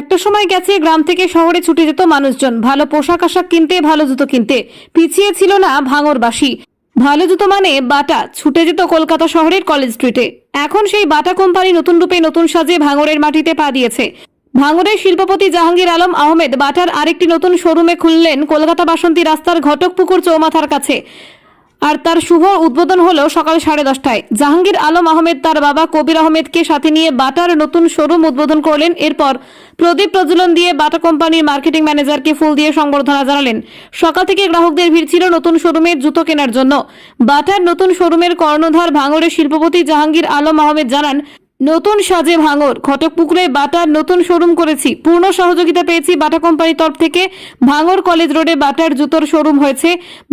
একটা সময় গেছে গ্রাম থেকে শহরে ছুটে যেত মানুষজন। ভালো পোশাক আশাক কিনতে, ভালো জুতো কিনতে। পিছিয়ে ছিল না ভাঙরবাসী। ভালো জুতো মানে বাটা, ছুটে যেত কলকাতা শহরের কলেজ স্ট্রিটে এখন সেই বাটা কোম্পানি নতুন রূপে নতুন সাজে ভাঙরের মাটিতে পা দিয়েছে। ভাঙরের শিল্পপতি জাহাঙ্গীর আলম আহমেদ বাটার আরেকটি নতুন শোরুমে খুললেন কলকাতা বাসন্তী রাস্তার ঘটকপুকুর চৌমাথার কাছে। আর তার শুভ উদ্বোধন হল সকাল সাড়ে দশটায়। জাহাঙ্গীর আলম আহমেদ তার বাবা কবির আহমেদকে সাথে নিয়ে বাটার নতুন শোরুম উদ্বোধন করলেন। এরপর প্রদীপ প্রজ্বলন দিয়ে বাটা কোম্পানির মার্কেটিং ম্যানেজারকে ফুল দিয়ে সংবর্ধনা জানালেন। সকাল থেকে গ্রাহকদের ভিড় ছিল নতুন শোরুমের জুতো কেনার জন্য। বাটার নতুন শোরুমের কর্ণধার ভাঙড়ের শিল্পপতি জাহাঙ্গীর আলম আহমেদ জানান নতুন সাজে ভাঙর। ঘটকপুকুরে বাটার নতুন শোরুম করেছি। পূর্ণ সহযোগিতা পেয়েছি বাটা কোম্পানির তরফ থেকে। ভাঙর কলেজ রোডে বাটার জুতোর শোরুম হয়েছে।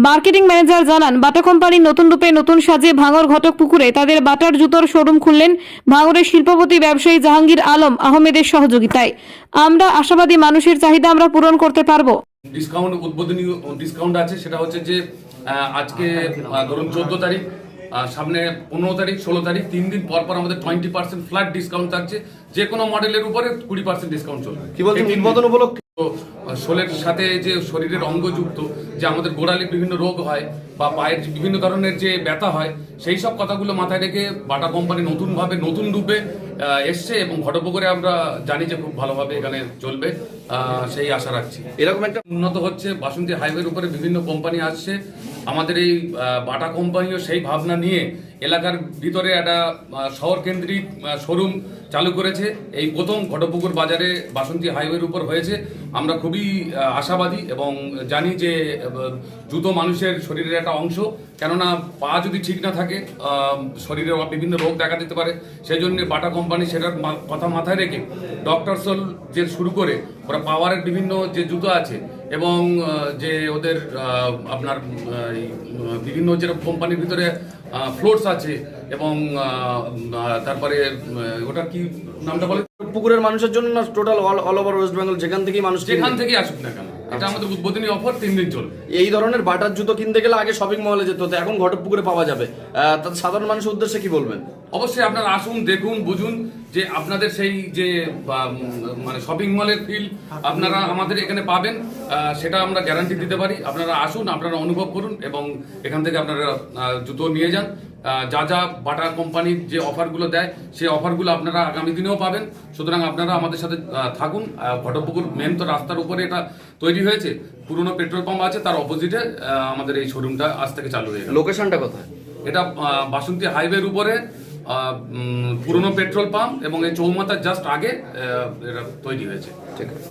মার্কেটিং ম্যানেজার জানান, বাটা কোম্পানির নতুন রূপে নতুন সাজে ভাঙর ঘটকপুকুরে তাদের বাটার জুতোর শোরুম খুললেন ভাঙরের শিল্পপতি ব্যবসায়ী জাহাঙ্গীর আলম আহমেদের সহযোগিতায়। আমরা আশাবাদী মানুষের চাহিদা আমরা পূরণ করতে পারব। ডিসকাউন্ট উদ্বোধনী ডিসকাউন্ট আছে, সেটা হচ্ছে যে আজকে ধরুন চোদ্দ তারিখ। সামনে পনেরো তারিখ ষোলো তারিখ তিন দিন পর পর আমাদের টোয়েন্টি পার্সেন্ট ফ্ল্যাট ডিসকাউন্ট থাকছে। যে কোনো মডেলের উপরে কুড়ি পার্সেন্ট ডিসকাউন্ট চলবে। কি বলছেন? দিন। উদ্বোধন উপলক্ষে? শোলের সাথে যে শরীরের অঙ্গযুক্ত যে আমাদের গোড়ালির বিভিন্ন রোগ হয় বা পায়ের বিভিন্ন ধরনের যে ব্যথা হয় সেই সব কথাগুলো মাথায় রেখে বাটা কোম্পানি নতুনভাবে নতুন রূপে এসছে এবং ঘটপুকুরে আমরা জানি যে খুব ভালোভাবে এখানে চলবে। সেই আশা রাখছি। এরকম একটা উন্নত হচ্ছে। বাসন্তী হাইওয়ের উপরে বিভিন্ন কোম্পানি আসছে। আমাদের এই বাটা কোম্পানিও সেই ভাবনা নিয়ে এলাকার ভিতরে একটা শহর কেন্দ্রিক শোরুম চালু করেছে। এই প্রথম ঘটপুকুর বাজারে বাসন্তী হাইওয়ের উপর হয়েছে। আমরা খুবই আশাবাদী এবং জানি যে জুতো মানুষের শরীরের একটা অংশ। কেননা পা যদি ঠিক না থাকে শরীরে বিভিন্ন রোগ দেখা দিতে পারে। সেই জন্য বাটা কোম্পানি সেটার কথা মাথায় রেখে ডক্টর সোল যে শুরু করে ওরা পাওয়ারের বিভিন্ন যে জুতো আছে এবং যে ওদের আপনার বিভিন্ন যেরকম কোম্পানির ভিতরে ফ্লোটস আছে এবং তারপরে ওটা ওটার কি নামটা বলে? পুকুরের মানুষের জন্য না total all all over West Bengal যেখান থেকেই মানুষ যেখান কিনবে। থেকে আসুক না কেন এটা আমাদের উদ্বোধনী অফার তিন দিন চলবে। এই ধরনের বাটার জুতো কিনতে গেলে আগে শপিং মলে যেতে হতো এখন ঘটকপুকুরে পাওয়া যাবে। তাতে সাধারণ মানুষের উদ্দেশ্যে কি বলবেন? অবশ্যই আপনারা আসুন দেখুন বুঝুন যে আপনাদের সেই যে মানে শপিং মলের ফিল আপনারা আমাদের এখানে পাবেন সেটা আমরা গ্যারান্টি দিতে পারি। আপনারা আসুন আপনারা অনুভব করুন এবং এখান থেকে আপনারা জুতো নিয়ে যান। যা যা বাটা কোম্পানির যে অফারগুলো দেয় সেই অফারগুলো আপনারা আগামী দিনেও পাবেন। সুতরাং আপনারা আমাদের সাথে থাকুন। আহ, ঘটকপুকুর মেন তো রাস্তার উপরে এটা তৈরি হয়েছে। পুরনো পেট্রোল পাম্প আছে তার অপোজিটে আমাদের এই শোরুমটা আজ থেকে চালু হয়ে লোকেশনটা কোথায়? এটা বাসন্তী হাইওয়ের উপরে পুরনো পেট্রোল পাম্প এবং এই চৌমাতার জাস্ট আগে এটা তৈরি হয়েছে। ঠিক আছে।